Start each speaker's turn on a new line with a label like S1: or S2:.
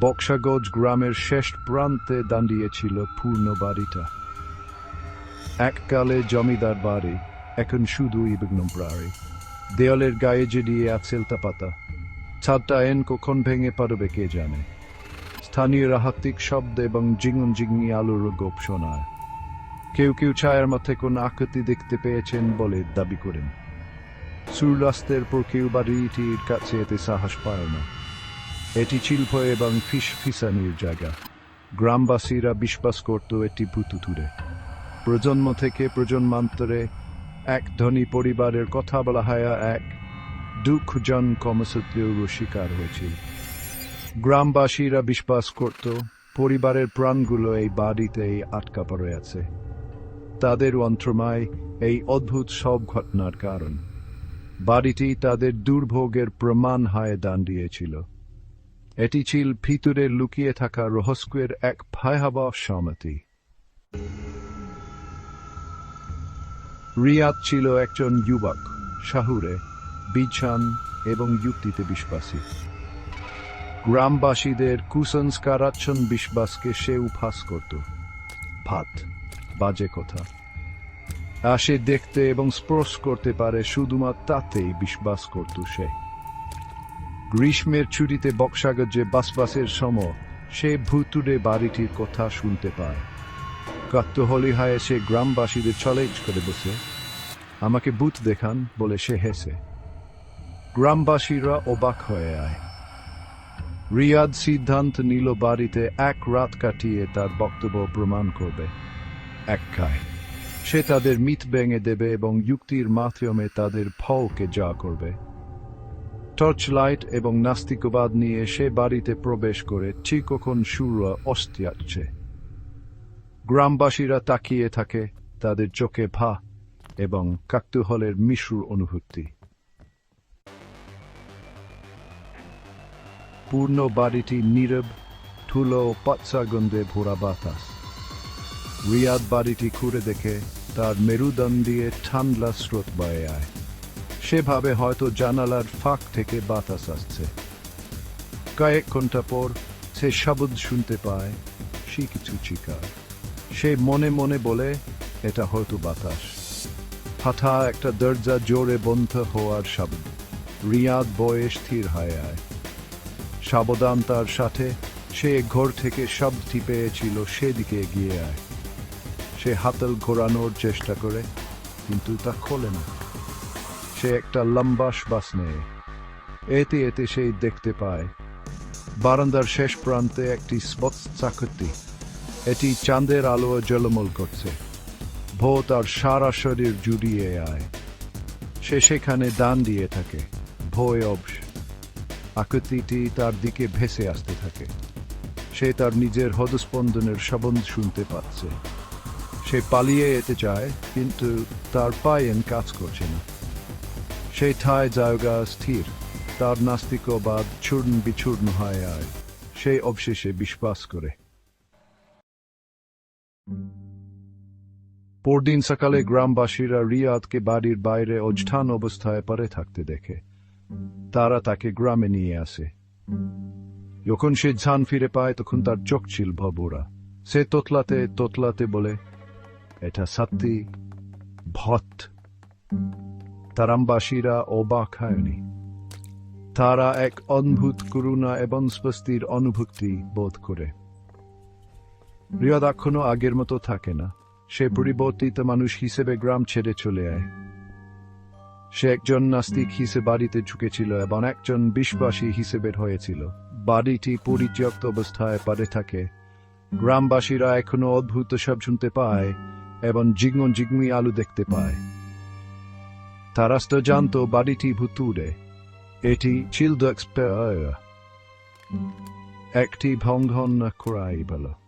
S1: বক্সাগজ গ্রামের শেষ প্রান্তে দাঁড়িয়েছিল পূর্ণ বাড়িটা। এককালে জমিদার বাড়ি, এখন শুধু ইবিগ্নম প্রাড়ি দেয়ালের গায়ে জড়িয়ে আছেলতা পাতা ছাদটা এন কখন ভেঙে পারবে কে জানে? স্থানীয় রাহাতিক শব্দ এবং জিঙন জিঙি আলোর গোপ শোনায়। কেউ কেউ ছায়ার মাথায় কোন আকৃতি দেখতে পেয়েছেন বলে দাবি করেন। সূর্যাস্তের পর কেউ বাড়িটির কাছে এতে সাহস পায় না। এটি শিল্প এবং ফিস ফিসানির জায়গা। গ্রামবাসীরা বিশ্বাস করত এটি ভূতুতুরে। প্রজন্ম থেকে প্রজন্মান্তরে এক ধনী পরিবারের কথা বলা হয়, এক দুঃখজন কর্মসূত্রেও শিকার হয়েছিল। গ্রামবাসীরা বিশ্বাস করত, পরিবারের প্রাণগুলো এই বাড়িতেই আটকা পড়ে আছে। তাদের অন্ত্রমায় এই অদ্ভুত সব ঘটনার কারণ। বাড়িটি তাদের দুর্ভোগের প্রমাণ হয়ে দাঁড়িয়েছিল এটি ছিল ভিতরে লুকিয়ে থাকা রহস্যের এক ভয়াবহ সমাতি রিয়াদ ছিল একজন যুবক, শাহুরে বিছান এবং যুক্তিতে বিশ্বাসী। গ্রামবাসীদের কুসংস্কারাচ্ছন বিশ্বাসকে সে উপাস করত। ভাত, বাজে কথা। আর সে দেখতে এবং স্পর্শ করতে পারে, শুধুমাত্র তাতেই বিশ্বাস করত সে। গ্রীষ্মের ছুটিতে বক্সাগজে বাসবাসের সম, সে ভুতুরে বাড়িটির কথা শুনতে পায়। কাত্তহলি হায় সে গ্রামবাসীদের চ্যালেঞ্জ করে বসে। আমাকে বুথ দেখান, বলে সে হেসে। গ্রামবাসীরা অবাক হয়ে আয়। রিয়াদ সিদ্ধান্ত নিল বাড়িতে এক রাত কাটিয়ে তার বক্তব্য প্রমাণ করবে। এক খায়। সে তাদের মিথ ভেঙে দেবে এবং যুক্তির মাধ্যমে তাদের ফলকে যা করবে। টর্চ লাইট এবং নাস্তিকবাদ নিয়ে সে বাড়িতে প্রবেশ করে ঠিক কখন সুর অস্তিয়াচ্ছে গ্রামবাসীরা তাকিয়ে থাকে তাদের চোখে ভা এবং কাকতুহলের মিশুর অনুভূতি। পূর্ণ বাড়িটি নীরব, ধুলো ও পাচ্ছা গন্ধে ভরা বাতাস। রিয়াদ বাড়িটি খুঁড়ে দেখে তার মেরুদণ্ড দিয়ে ঠান্ডা স্রোত বয়ে আয়। সেভাবে হয়তো জানালার ফাঁক থেকে বাতাস আসছে। কয়েক ঘণ্টা পর সে শব্দ শুনতে পায়, সে কিছু চিকার। সে মনে মনে বলে, এটা হয়তো বাতাস। হঠা একটা দরজা জোরে বন্ধ হওয়ার শব্দ। রিয়াদ বয়ে স্থির হয়ে আয়। সাবধান তার সাথে, সে ঘর থেকে শব্দটি পেয়েছিল সেদিকে এগিয়ে আয়। সে হাতল ঘোরানোর চেষ্টা করে, কিন্তু তা খোলে না। সে একটা লম্বা শ্বাস নেয়। এতে এতে সেই দেখতে পায়। বারান্দার শেষ প্রান্তে একটি স্পট চাকতি। এটি চাঁদের আলো জলমল করছে। ভো তার সারা শরীর জুড়িয়ে আয়। সে সেখানে দান দিয়ে থাকে। ভয় অবশ। আকৃতিটি তার দিকে ভেসে আসতে থাকে। সে তার নিজের হদস্পন্দনের শবন শুনতে পাচ্ছে। সে পালিয়ে যেতে চায়, কিন্তু তার পায়েন কাজ করছে না। সেই ঠায় জায়গা স্থির, তার নাস্তিকবাদ চূর্ণ বিচূর্ণ হয় আয় সে অবশেষে বিশ্বাস করে। পরদিন সকালে গ্রামবাসীরা রিয়াদকে বাড়ির বাইরে অজঠান অবস্থায় পরে থাকতে দেখে। তারা তাকে গ্রামে নিয়ে আসে। যখন সে ঝান ফিরে পায়, তখন তার চোখ ছিল ভবুরা। সে তোতলাতে তোতলাতে বলে, এটা সত্যি ভট তারামবাসীরা অবাক হয়নি তারা এক অদ্ভুত করুণা এবং স্বস্তির অনুভূতি বোধ করে। রিয়াদ আগের মতো থাকে না। সে পরিবর্তিত মানুষ হিসেবে গ্রাম ছেড়ে চলে আয়। সে একজন নাস্তিক হিসেবে বাড়িতে ঝুঁকেছিল এবং একজন বিশ্বাসী হিসেবে হয়েছিল বাড়িটি পরিত্যক্ত অবস্থায় পারে থাকে। গ্রামবাসীরা এখনও অদ্ভুত সব শুনতে পায় এবং জিগ্ন জিগ্মি আলু দেখতে পায়। তারা তো জানতো বাড়িটি ভুতুরে এটি চিলদ একটি ভঙ্গন করাই বলো